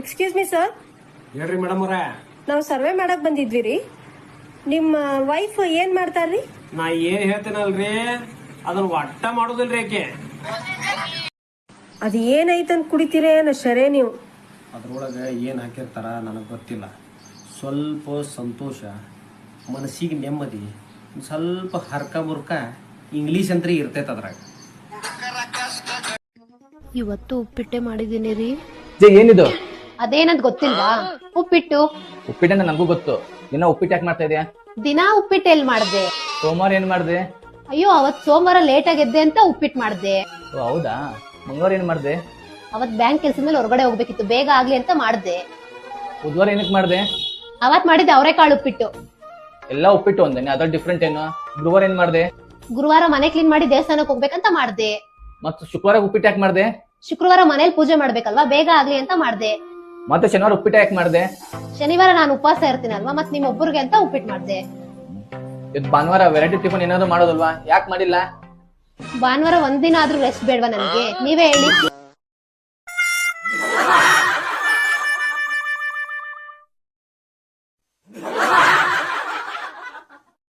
Excuse me sir ಹೇಳ್ರಿ madam ಅವರ. ನಾವು ಸರ್ವೆ ಮಾಡಕ್ ಬಂದಿದ್ವಿ ರೀ ನಿಮ್ಮ ವೈಫ್ ಏನ್ ಮಾಡ್ತಾರ್ರಿ? ನಾ ಏನ್ ಹೇಳ್ತೇನಲ್ರಿ? ಅದನ್ನ ಒಟ್ಟ ಮಾಡೋದಿಲ್ರಿ ಆಕೆ. ಅದು ಏನೈತನ್ ಕುಡಿತೀರಿ ಏನೋ ಶರೇ ನೀವು. ಅದ್ರೊಳಗೆ ಏನು ಹಾಕಿರ್ತಾರ ನನಗೆ ಗೊತ್ತಿಲ್ಲ. ಸ್ವಲ್ಪ ಸಂತೋಷ ಮನಸ್ಸಿಗೆ ನೆಮ್ಮದಿ ಒಂದ್ ಸ್ವಲ್ಪ ಹರ್ಕ ಮುರ್ಕ ಇಂಗ್ಲೀಷ್ ಅಂತ ಇರ್ತೈತೆ ಅದ್ರಾಗ. ಇವತ್ತು ಉಪ್ಪಿಟ್ಟೆ ಮಾಡಿದ್ದೀನಿ ರೀ. ಜೆ ಏನಿದು? ಅದೇನಂತ ಗೊತ್ತಿಲ್ವಾ? ಉಪ್ಪಿಟ್ಟು. ಉಪ್ಪಿಟ್ಟನ್ನ ನನಗೂ ಗೊತ್ತು. ದಿನ ಉಪ್ಪಿಟ್ಟು ಯಾಕೆ ಮಾಡ್ತಾ ಇದೆಯಾ? ದಿನಾ ಉಪ್ಪಿಟ್ಟು ಎಲ್ ಮಾಡ್ದೆ? ಸೋಮವಾರ ಏನ್ ಮಾಡ್ದೆ? ಅಯ್ಯೋ ಅವತ್ ಸೋಮವಾರ ಲೇಟ್ ಎದ್ದೆ ಅಂತ ಉಪ್ಪಿಟ್ಟು ಮಾಡ್ದೆ. ಓ ಹೌದಾ? ಮಂಗಳವಾರ ಏನ್ ಮಾಡ್ದೆ? ಅವತ್ ಬ್ಯಾಂಕ್ ಕೆಲಸ ಮೇಲೆ ಹೊರಗಡೆ ಹೋಗ್ಬೇಕಿತ್ತು. ಬೇಗ ಆಗ್ಲಿ ಅಂತ ಮಾಡ್ದೆ. ಬುಧವಾರ ಏನಕ್ಕೆ ಮಾಡ್ದೆ? ಅವತ್ ಮಾಡಿದ್ದೆ ಅವರೆಕಾಳು ಉಪ್ಪಿಟ್ಟು. ಎಲ್ಲ ಉಪ್ಪಿಟ್ಟು ಒಂದೇನೆ ಅದ್ರ ಡಿಫ್ರೆಂಟ್ ಏನು? ಗುರುವಾರ ಏನ್ ಮಾಡ್ದೆ? ಗುರುವಾರ ಮನೆ ಕ್ಲೀನ್ ಮಾಡಿ ದೇವಸ್ಥಾನಕ್ಕೆ ಹೋಗ್ಬೇಕಂತ ಮಾಡ್ದೆ. ಮತ್ತು ಶುಕ್ರವಾರ ಉಪ್ಪಿಟ್ಟು ಯಾಕೆ ಮಾಡ್ದೆ? ಶುಕ್ರವಾರ ಮನೇಲಿ ಪೂಜೆ ಮಾಡ್ಬೇಕಲ್ವಾ? ಬೇಗ ಆಗ್ಲಿ ಅಂತ ಮಾಡ್ದೆ. ಮತ್ತೆ ಶನಿವಾರ ಉಪ್ಪಿಟ್ಟು ಯಾಕೆ ಮಾಡ್ದೆ? ಶನಿವಾರ ನಾನು ಉಪವಾಸ ಇರ್ತೀನಲ್ವಾ ಮತ್ತೆ ನಿಮ್ ಒಬ್ಬರಿಗೆ ಅಂತ ಉಪ್ಪಿಟ್ಟು ಮಾಡಿದೆ. ಇದು ಭಾನುವಾರ ವೆರೈಟಿ ಟಿಫನ್ ಏನಾದ್ರು ಮಾಡೋದಲ್ವಾ? ಯಾಕೆ ಮಾಡಿಲ್ಲ? ಭಾನುವಾರ ಒಂದಿನ ಆದ್ರೂ ರೆಸ್ಟ್ ಬೇಡವಾ ನನಗೆ? ನೀವೇ ಹೇಳಿ.